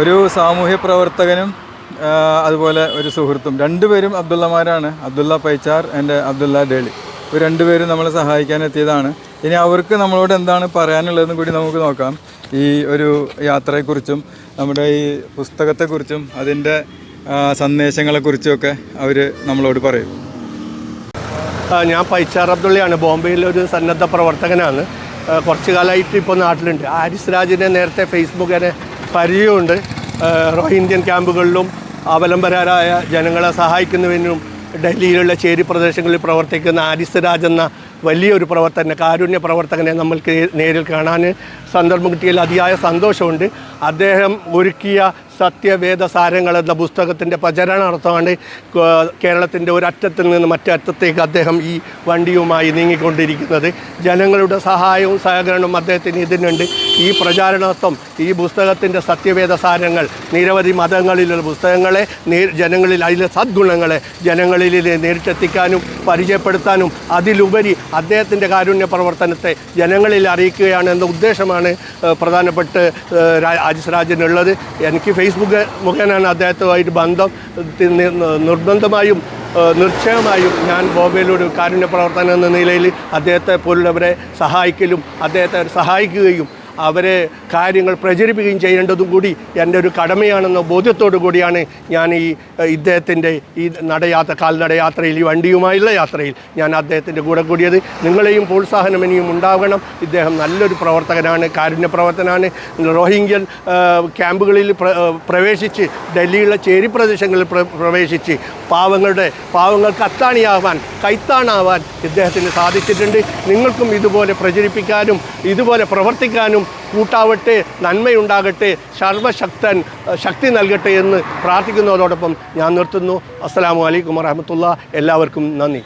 ഒരു സാമൂഹ്യ പ്രവർത്തകനും അതുപോലെ ഒരു സുഹൃത്തും. രണ്ടുപേരും അബ്ദുള്ളമാരാണ്. അബ്ദുള്ള പൈച്ചാർ ആൻഡ് അബ്ദുള്ള ഡേളി. ഇവർ രണ്ടുപേരും നമ്മളെ സഹായിക്കാൻ എത്തിയതാണ്. ഇനി അവർക്ക് നമ്മളോട് എന്താണ് പറയാനുള്ളതെന്ന് കൂടി നമുക്ക് നോക്കാം. ഈ ഒരു യാത്രയെക്കുറിച്ചും നമ്മുടെ ഈ പുസ്തകത്തെക്കുറിച്ചും അതിന്റെ സന്ദേശങ്ങളെക്കുറിച്ചുമൊക്കെ അവർ നമ്മളോട് പറയും. ഞാൻ പൈച്ചാർ അബ്ദുള്ളയാണ്. ബോംബെയിലൊരു സന്നദ്ധ പ്രവർത്തകനാണ്. കുറച്ച് കാലമായിട്ട് ഇപ്പോൾ നാട്ടിലുണ്ട്. ആരിസ് രാജിനെ നേരത്തെ ഫേസ്ബുക്കിനെ പരിചയമുണ്ട്. റോഹിന്ത്യൻ ക്യാമ്പുകളിലും അവലംബരായ ജനങ്ങളെ സഹായിക്കുന്നതിനും ഡൽഹിയിലുള്ള ചേരി പ്രദേശങ്ങളിൽ പ്രവർത്തിക്കുന്ന ആരിസ്തരാജ് എന്ന വലിയൊരു പ്രവർത്തന കാരുണ്യ പ്രവർത്തകനെ നമ്മൾക്ക് നേരിൽ കാണാൻ സന്ദർഭം കിട്ടിയതിൽ അതിയായ സന്തോഷമുണ്ട്. അദ്ദേഹം ഒരുക്കിയ സത്യവേദ സാരങ്ങൾ എന്ന പുസ്തകത്തിന്റെ പ്രചരണാർത്ഥമാണ് കേരളത്തിന്റെ ഒരറ്റത്തിൽ നിന്ന് മറ്റേ അറ്റത്തേക്ക് അദ്ദേഹം ഈ വണ്ടിയുമായി നീങ്ങിക്കൊണ്ടിരിക്കുന്നത്. ജനങ്ങളുടെ സഹായവും സഹകരണവും അദ്ദേഹത്തിന് ഇതിനുണ്ട്. ഈ പ്രചാരണാർത്ഥം ഈ പുസ്തകത്തിന്റെ സത്യവേദ സാരങ്ങൾ നിരവധി മതങ്ങളിലുള്ള പുസ്തകങ്ങളെ ജനങ്ങളിൽ അതിലെ സദ്ഗുണങ്ങളെ ജനങ്ങളിൽ നേരിട്ടെത്തിക്കാനും പരിചയപ്പെടുത്താനും അതിലുപരി അദ്ദേഹത്തിന്റെ കാരുണ്യ പ്രവർത്തനത്തെ ജനങ്ങളിൽ അറിയിക്കുകയാണ് എന്ന ഉദ്ദേശമാണ് പ്രധാനപ്പെട്ട് രാജസ്രാജനുള്ളത് എനിക്ക് ഫേസ്ബുക്ക് മുഖേനയാണ് അദ്ദേഹത്തുമായിട്ട് ബന്ധം. നിർബന്ധമായും നിശ്ചയമായും ഞാൻ ബോംബെയിലൊരു കാരുണ്യ പ്രവർത്തനം എന്ന നിലയിൽ അദ്ദേഹത്തെ പോലുള്ളവരെ സഹായിക്കലും അദ്ദേഹത്തെ സഹായിക്കുകയും അവരെ കാര്യങ്ങൾ പ്രചരിപ്പിക്കുകയും ചെയ്യേണ്ടതും കൂടി എന്റെ ഒരു കടമയാണെന്ന ബോധ്യത്തോടു കൂടിയാണ് ഞാൻ ഈ ഇദ്ദേഹത്തിന്റെ ഈ നടയാത്ര കാൽനടയാത്രയിൽ ഈ വണ്ടിയുമായുള്ള യാത്രയിൽ ഞാൻ അദ്ദേഹത്തിന്റെ കൂടെ കൂടിയത്. നിങ്ങളെയും പ്രോത്സാഹനം ഇനിയും ഉണ്ടാകണം. ഇദ്ദേഹം നല്ലൊരു പ്രവർത്തകനാണ് കാരുണ്യ പ്രവർത്തനാണ്. റോഹിംഗ്യൻ ക്യാമ്പുകളിൽ പ്ര- പ്രവേശിച്ച് ഡൽഹിയിലെ ചേരി പ്രദേശങ്ങളിൽ പ്രവേശിച്ച് പാവങ്ങളുടെ പാവങ്ങൾക്ക് അത്താണിയാവാൻ കൈത്താണാവാൻ ഇദ്ദേഹത്തിന് സാധിച്ചിട്ടുണ്ട്. നിങ്ങൾക്കും ഇതുപോലെ പ്രചരിപ്പിക്കാനും ഇതുപോലെ പ്രവർത്തിക്കാനും കൂട്ടാവട്ടെ നന്മയുണ്ടാകട്ടെ സർവശക്തൻ ശക്തി നൽകട്ടെ എന്ന് പ്രാർത്ഥിക്കുന്നതോടൊപ്പം ഞാൻ നിർത്തുന്നു. അസ്സലാമു അലൈക്കും വറഹമത്തുള്ള എല്ലാവർക്കും നന്ദി.